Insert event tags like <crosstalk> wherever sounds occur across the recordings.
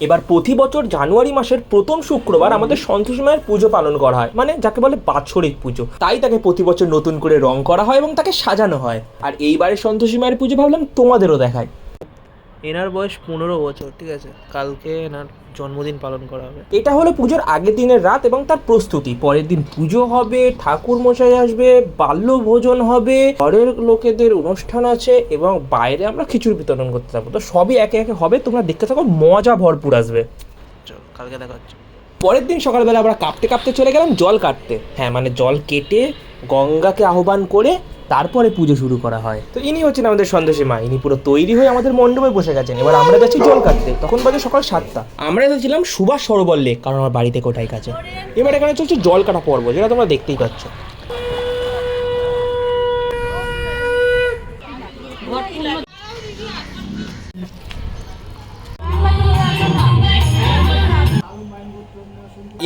এবার প্রতি বছর জানুয়ারি মাসের প্রথম শুক্রবার আমাদের সন্তোষ মায়ের পুজো পালন করা হয়। মানে যাকে বলে বাৎসরিক পুজো। তাই তাকে প্রতি বছর নতুন করে রং করা হয় এবং তাকে সাজানো হয়। আর এইবারের সন্তোষী মায়ের পুজো ভাবলাম তোমাদেরও দেখায়। এনার বয়স পনেরো বছর ঠিক আছে? কালকে এনার জন্মদিন পালন করা হবে। এটা হলো পুজোর আগের দিনের রাত এবং তার প্রস্তুতি। পরের দিন পুজো হবে ঠাকুর মশাই আসবে বাল্য ভোজন হবে ঘরের লোকেদের অনুষ্ঠান আছে এবং বাইরে আমরা খিচুড়ি বিতরণ করতে থাকব তো সবই একে একে হবে তোমরা দেখতে থাকো মজা ভরপুর আসবে। চল কালকে দেখা হচ্ছে। পরের দিন সকালবেলা আমরা কাঁপতে কাঁপতে চলে গেলাম জল কাটতে। হ্যাঁ মানে জল কেটে গঙ্গাকে আহ্বান করে তারপরে পুজো শুরু করা হয়। তো ইনি হচ্ছেন আমাদের সন্দেশী মা। ইনি পুরো তৈরি হয়ে আমাদের মণ্ডপে বসে গেছেন। এবার আমরা যাচ্ছি জল কাটতে। তখন বাজে সকাল সাতটা। আমরা এসেছিলাম সুভাষ সরোবর লেক, কারণ আমার বাড়িতে কোটাই কাছে। এবার এখানে চলছে জল কাটা পর্ব, যেটা তোমরা দেখতেই পাচ্ছ।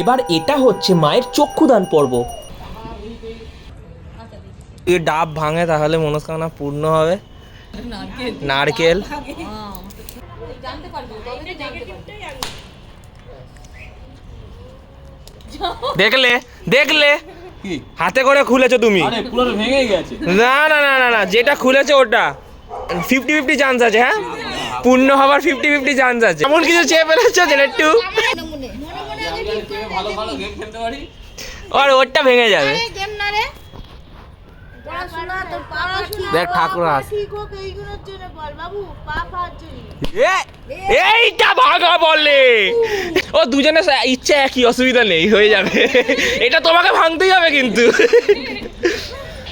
এবার এটা হচ্ছে মায়ের চক্ষুদান পর্ব। এ ডাব ভাঙে তাহলে মনস্কামনা পূর্ণ হবে। নারকেল। দেখলে দেখলে। হাতে করে খুলেছো তুমি। পুরো ভেঙে গেছে। না না না না না যেটা খুলেছে ওটা। ফিফটি ফিফটি চান্স আছে হ্যাঁ? পূর্ণ হবার ফিফটি ফিফটি চান্স আছে। এমন কিছু চেয়ে ফেলেছো যেটা একটু ভালো ভালো গেম খেলতে পারি। আর ওরটা ভেঙে যাবে। গেম না রে। দেখ ঠাকুর আছে। ঠিক হোক এইগুলোর জন্য বল বাবু পা পাওয়ার জন্য এ- এইটা ভাগা বলে ও দুজনে ইচ্ছে একই অসুবিধা নেই হয়ে যাবে। এটা তোমাকে ভাঙতেই হবে কিন্তু।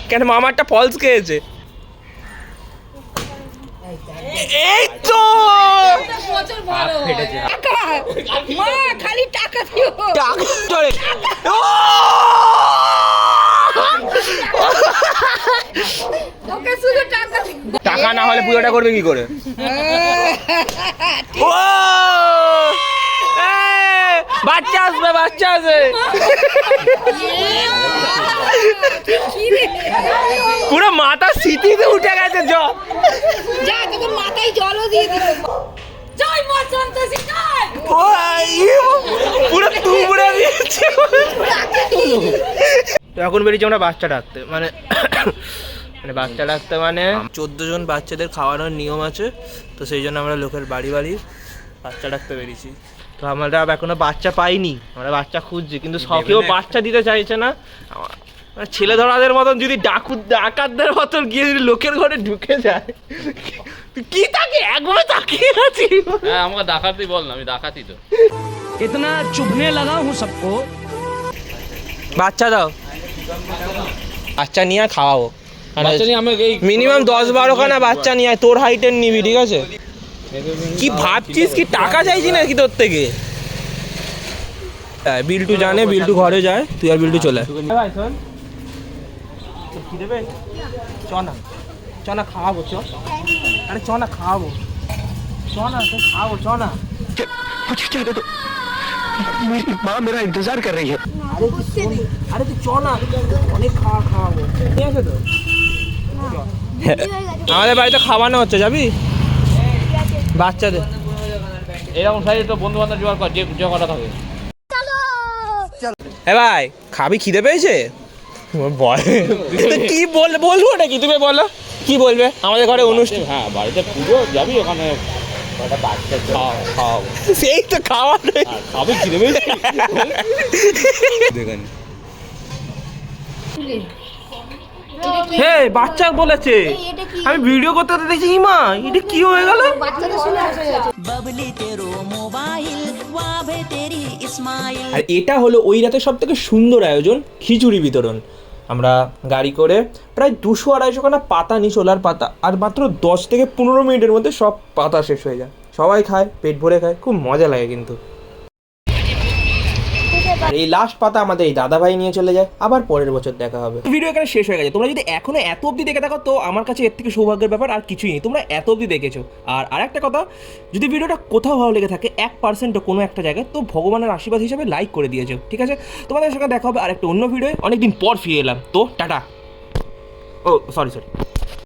কেন মামারটা ফলস খেয়েছে? এই তো! খালি টাকা দিও। টাক! টাকা না হলে পুজোটা করবে কি করে? ও! বাচ্চা আসবে বাচ্চা আসবে। পুরো মাথা স্মৃতিতে উঠে গেছে জল যা তোকে মাথায় জলও দিয়ে দিল পুরো তুবড়ে দিয়েছে। তো এখন বেরিয়েছি আমরা বাচ্চা ডাকতে। মানে <coughs> মানে বাচ্চা ডাকতে মানে চোদ্দ জন বাচ্চাদের খাওয়ানোর নিয়ম আছে তো সেই জন্য আমরা লোকের বাড়ি বাড়ি বাচ্চা ডাকতে বেরিয়েছি। তো আমরা এখনও বাচ্চা পাইনি আমরা বাচ্চা খুঁজছি কিন্তু সবকেও বাচ্চা দিতে চাইছে না। মানে ছেলে ধরাদের মতন যদি ডাকু ডাকাতদের মতন গিয়ে যদি লোকের ঘরে ঢুকে যায় কি তাকে? একবার তাকিয়ে আছি। আমার আমাকে ডাকাতি বল না আমি ডাকাতি তো। ইতনা চুভনে লাগা হুঁ সবকো বাচ্চা দাও। বাচ্চা নিয়ে খাওয়াবো। মিনিমাম দশ বারো খানা বাচ্চা নিয়ে তোর হাইটের নিবি ঠিক আছে? কি ভাবছিস? কি টাকা চাইছি নাকি তোর থেকে? হ্যাঁ, বিল্টু জানে বিল্টু ঘরে যায় তুই আর বিল্টু চলে? চ না। চ না খাওয়াবো চ। আরে চ না খাওয়াবো। চ না খাওয়াবো চ না। আরে তুই চ না অনেক খাওয়া খাওয়াবো ঠিক আছে তো আমাদের বাড়িতে খাওয়ানো হচ্ছে যাবি? বাচ্চাদের এরকম সাইজে তো বন্ধু বান্ধব জোগাড় কর যে কটা থাকে এ ভাই খাবি? খিদে পেয়েছে? কি বল বলব নাকি? তুমি বলো। কি বলবে? আমাদের ঘরে অনুষ্ঠান হ্যাঁ বাড়িতে পুজো যাবি ওখানে? সেই তো খাওয়া নেই। হ্যাঁ, খাবে কি দেবে দেখেন। হে বাচ্চা বলেছে। আমি ভিডিও করতে করতে দেখছি ইমা এটা কি হয়ে গেল? আর এটা হলো ওই রাতে সব থেকে সুন্দর আয়োজন খিচুড়ি বিতরণ। আমরা গাড়ি করে প্রায় দুশো আড়াইশো খানা পাতা নিই সোলার পাতা, আর মাত্র দশ থেকে পনেরো মিনিটের মধ্যে সব পাতা শেষ হয়ে যায়। সবাই খায়, পেট ভরে খায়, খুব মজা লাগে কিন্তু। আর এই লাস্ট পাতা আমাদের এই দাদা ভাই নিয়ে চলে যায় আবার পরের বছর দেখা হবে। ভিডিও এখানে শেষ হয়ে গেছে। তোমরা যদি এখনও এত অবধি দেখে থাকো তো আমার কাছে এর থেকে সৌভাগ্যের ব্যাপার আর কিছুই নেই। তোমরা এত অবধি দেখেছ। আর আরেকটা কথা যদি ভিডিওটা কোথাও ভালো লেগে থাকে এক পার্সেন্টও কোনো একটা জায়গায় তো ভগবানের আশীর্বাদ হিসেবে লাইক করে দিয়েছ ঠিক আছে? তোমাদের সঙ্গে দেখা হবে আর একটা অন্য ভিডিও অনেকদিন পর ফিরে এলাম। তো টাটা। ও সরি সরি